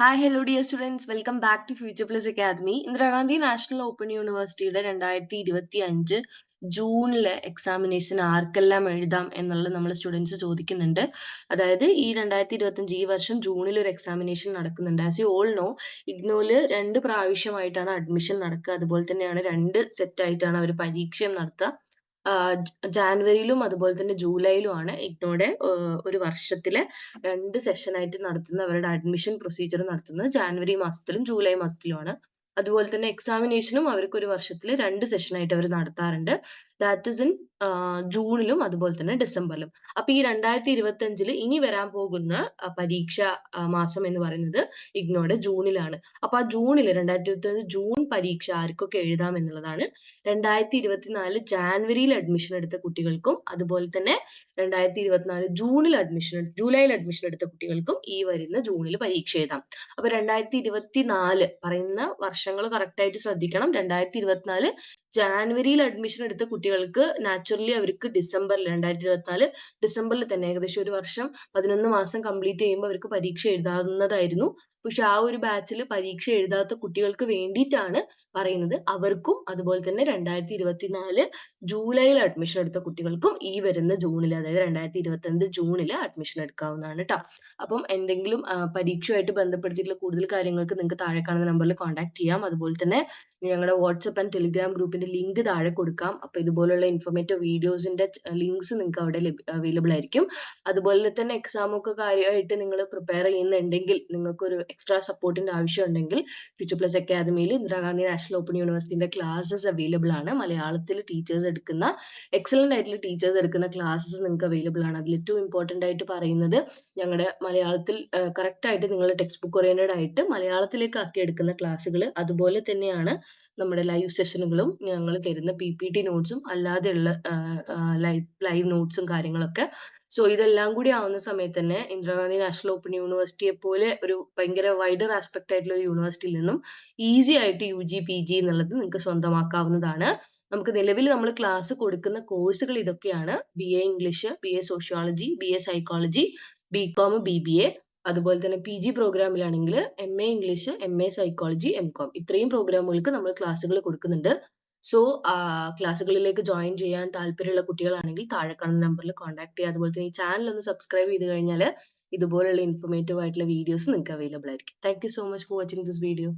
Hi hello dear students welcome back to future plus academy Indira Gandhi national open യൂണിവേഴ്സിറ്റിയുടെ രണ്ടായിരത്തി ഇരുപത്തി അഞ്ച് ജൂണിലെ examination ആർക്കെല്ലാം എഴുതാം എന്നുള്ളത് നമ്മൾ സ്റ്റുഡൻസ് ചോദിക്കുന്നുണ്ട്. അതായത് ഈ രണ്ടായിരത്തി ഇരുപത്തഞ്ച് ഈ വർഷം ജൂണിൽ ഒരു എക്സാമിനേഷൻ നടക്കുന്നുണ്ട്. ആസ് യു ഓൾ നോ ഇഗ്നോയിൽ രണ്ട് പ്രാവശ്യമായിട്ടാണ് അഡ്മിഷൻ നടക്കുക. അതുപോലെ തന്നെയാണ് രണ്ട് സെറ്റ് ആയിട്ടാണ് അവർ പരീക്ഷയും നടത്തുക. ജാനുവരിയിലും അതുപോലെ തന്നെ ജൂലൈയിലും ആണ് ഇഗ്നോയുടെ ഒരു വർഷത്തിലെ രണ്ട് സെഷനായിട്ട് നടത്തുന്ന അവരുടെ അഡ്മിഷൻ പ്രൊസീജിയർ നടത്തുന്നത്. ജാനുവരി മാസത്തിലും ജൂലൈ മാസത്തിലുമാണ്. അതുപോലെ തന്നെ എക്സാമിനേഷനും അവർക്ക് ഒരു വർഷത്തിൽ രണ്ട് സെഷനായിട്ട് അവർ നടത്താറുണ്ട്. ദാറ്റ് ഇസ് ഇൻ ജൂണിലും അതുപോലെ തന്നെ ഡിസംബറിലും. അപ്പൊ ഈ രണ്ടായിരത്തി ഇരുപത്തി അഞ്ചിൽ ഇനി വരാൻ പോകുന്ന പരീക്ഷ മാസം എന്ന് പറയുന്നത് ഇഗ്നോയുടെ ജൂണിലാണ്. അപ്പൊ ആ ജൂണിൽ രണ്ടായിരത്തി ഇരുപത്തി അഞ്ച് ജൂൺ പരീക്ഷ ആർക്കൊക്കെ എഴുതാം എന്നുള്ളതാണ്. രണ്ടായിരത്തി ഇരുപത്തിനാല് ജാനുവരിയിൽ അഡ്മിഷൻ എടുത്ത കുട്ടികൾക്കും അതുപോലെ തന്നെ രണ്ടായിരത്തി ഇരുപത്തിനാല് ജൂണിൽ അഡ്മിഷൻ ജൂലൈയിൽ അഡ്മിഷൻ എടുത്ത കുട്ടികൾക്കും ഈ വരുന്ന ജൂണിൽ പരീക്ഷ എഴുതാം. അപ്പൊ രണ്ടായിരത്തി ഇരുപത്തിനാല് പറയുന്ന വർഷങ്ങൾ കറക്റ്റ് ആയിട്ട് ശ്രദ്ധിക്കണം. രണ്ടായിരത്തി ഇരുപത്തിനാല് ജാനുവരിയിൽ അഡ്മിഷൻ എടുത്ത കുട്ടികൾക്ക് നാച്ചുറലി അവർക്ക് ഡിസംബറിൽ രണ്ടായിരത്തി ഇരുപത്തിനാല് ഡിസംബറിൽ തന്നെ ഏകദേശം ഒരു വർഷം പതിനൊന്ന് മാസം കംപ്ലീറ്റ് ചെയ്യുമ്പോൾ അവർക്ക് പരീക്ഷ എഴുതാവുന്നതായിരുന്നു. പക്ഷെ ആ ഒരു ബാച്ചിൽ പരീക്ഷ എഴുതാത്ത കുട്ടികൾക്ക് വേണ്ടിയിട്ടാണ് പറയുന്നത്. അവർക്കും അതുപോലെ തന്നെ രണ്ടായിരത്തി ഇരുപത്തിനാല് ജൂലൈയിൽ അഡ്മിഷൻ എടുത്ത കുട്ടികൾക്കും ഈ വരുന്ന ജൂണിൽ അതായത് രണ്ടായിരത്തി ഇരുപത്തി ജൂണിൽ അഡ്മിഷൻ എടുക്കാവുന്നതാണ് കേട്ടോ അപ്പം എന്തെങ്കിലും പരീക്ഷയുമായിട്ട് ബന്ധപ്പെടുത്തിയിട്ടുള്ള കൂടുതൽ കാര്യങ്ങൾക്ക് നിങ്ങൾക്ക് താഴെ കാണുന്ന നമ്പറിൽ കോൺടാക്ട് ചെയ്യാം. അതുപോലെ തന്നെ ഞങ്ങളുടെ വാട്സപ്പ് ആൻഡ് ടെലിഗ്രാം ഗ്രൂപ്പിന്റെ ലിങ്ക് താഴെ കൊടുക്കാം. അപ്പൊ ഇതുപോലുള്ള ഇൻഫോർമേറ്റീവ് വീഡിയോസിന്റെ ലിങ്ക്സ് നിങ്ങൾക്ക് അവിടെ അവൈലബിൾ ആയിരിക്കും. അതുപോലെ തന്നെ എക്സാം ഒക്കെ കാര്യമായിട്ട് നിങ്ങൾ പ്രിപ്പയർ ചെയ്യുന്നുണ്ടെങ്കിൽ നിങ്ങൾക്ക് ഒരു എക്സ്ട്രാ സപ്പോർട്ടിന്റെ ആവശ്യം ഉണ്ടെങ്കിൽ ഫ്യൂച്ചർ പ്ലസ് അക്കാദമിയിൽ ഇന്ദിരാഗാന്ധി നാഷണൽ ഓപ്പൺ യൂണിവേഴ്സിറ്റിന്റെ ക്ലാസ്സസ് അവൈലബിൾ ആണ്. മലയാളത്തിൽ ടീച്ചേഴ്സ് എടുക്കുന്ന എക്സലന്റ് ആയിട്ടുള്ള ടീച്ചേഴ്സ് എടുക്കുന്ന ക്ലാസ്സസ് നിങ്ങൾക്ക് അവൈലബിൾ ആണ്. അതിൽ ഏറ്റവും ഇമ്പോർട്ടന്റ് ആയിട്ട് പറയുന്നത് ഞങ്ങളുടെ മലയാളത്തിൽ കറക്റ്റ് ആയിട്ട് നിങ്ങൾ ടെക്സ്റ്റ് ബുക്ക് ഓറിയന്റഡ് ആയിട്ട് മലയാളത്തിലേക്ക് ആക്കി എടുക്കുന്ന ക്ലാസ്സുകൾ അതുപോലെ തന്നെയാണ് നമ്മുടെ ലൈവ് സെഷനുകളും ഞങ്ങൾ തരുന്ന പി പി ടി നോട്ട്സും അല്ലാതെയുള്ള ലൈവ് ലൈവ് നോട്ട്സും കാര്യങ്ങളൊക്കെ. സോ ഇതെല്ലാം കൂടി ആവുന്ന സമയത്ത് തന്നെ ഇന്ദിരാഗാന്ധി നാഷണൽ ഓപ്പൺ യൂണിവേഴ്സിറ്റിയെ പോലെ ഒരു ഭയങ്കര വൈഡർ ആസ്പെക്ട് ആയിട്ടുള്ള ഒരു യൂണിവേഴ്സിറ്റിയിൽ നിന്നും ഈസി ആയിട്ട് യു ജി പി ജി എന്നുള്ളത് നിങ്ങൾക്ക് സ്വന്തമാക്കാവുന്നതാണ്. നമുക്ക് നിലവിൽ നമ്മൾ ക്ലാസ് കൊടുക്കുന്ന കോഴ്സുകൾ ഇതൊക്കെയാണ്. B A English B A sociology B A psychology B com B B A അതുപോലെ തന്നെ P G പ്രോഗ്രാമിലാണെങ്കിൽ M A English M A psychology M com ഇത്രയും പ്രോഗ്രാമുകൾക്ക് നമ്മൾ ക്ലാസ്സുകൾ കൊടുക്കുന്നുണ്ട്. സോ ക്ലാസ്സുകളിലേക്ക് ജോയിൻ ചെയ്യാൻ താല്പര്യമുള്ള കുട്ടികളാണെങ്കിൽ താഴെ കാണുന്ന നമ്പറിൽ കോൺടാക്ട് ചെയ്യുക. അതുപോലെ തന്നെ ഈ ചാനൽ ഒന്ന് സബ്സ്ക്രൈബ് ചെയ്ത് കഴിഞ്ഞാൽ ഇതുപോലുള്ള ഇൻഫോർമേറ്റീവ് ആയിട്ടുള്ള വീഡിയോസ് നിങ്ങൾക്ക് അവൈലബിൾ ആയിരിക്കും. Thank you so much for watching this video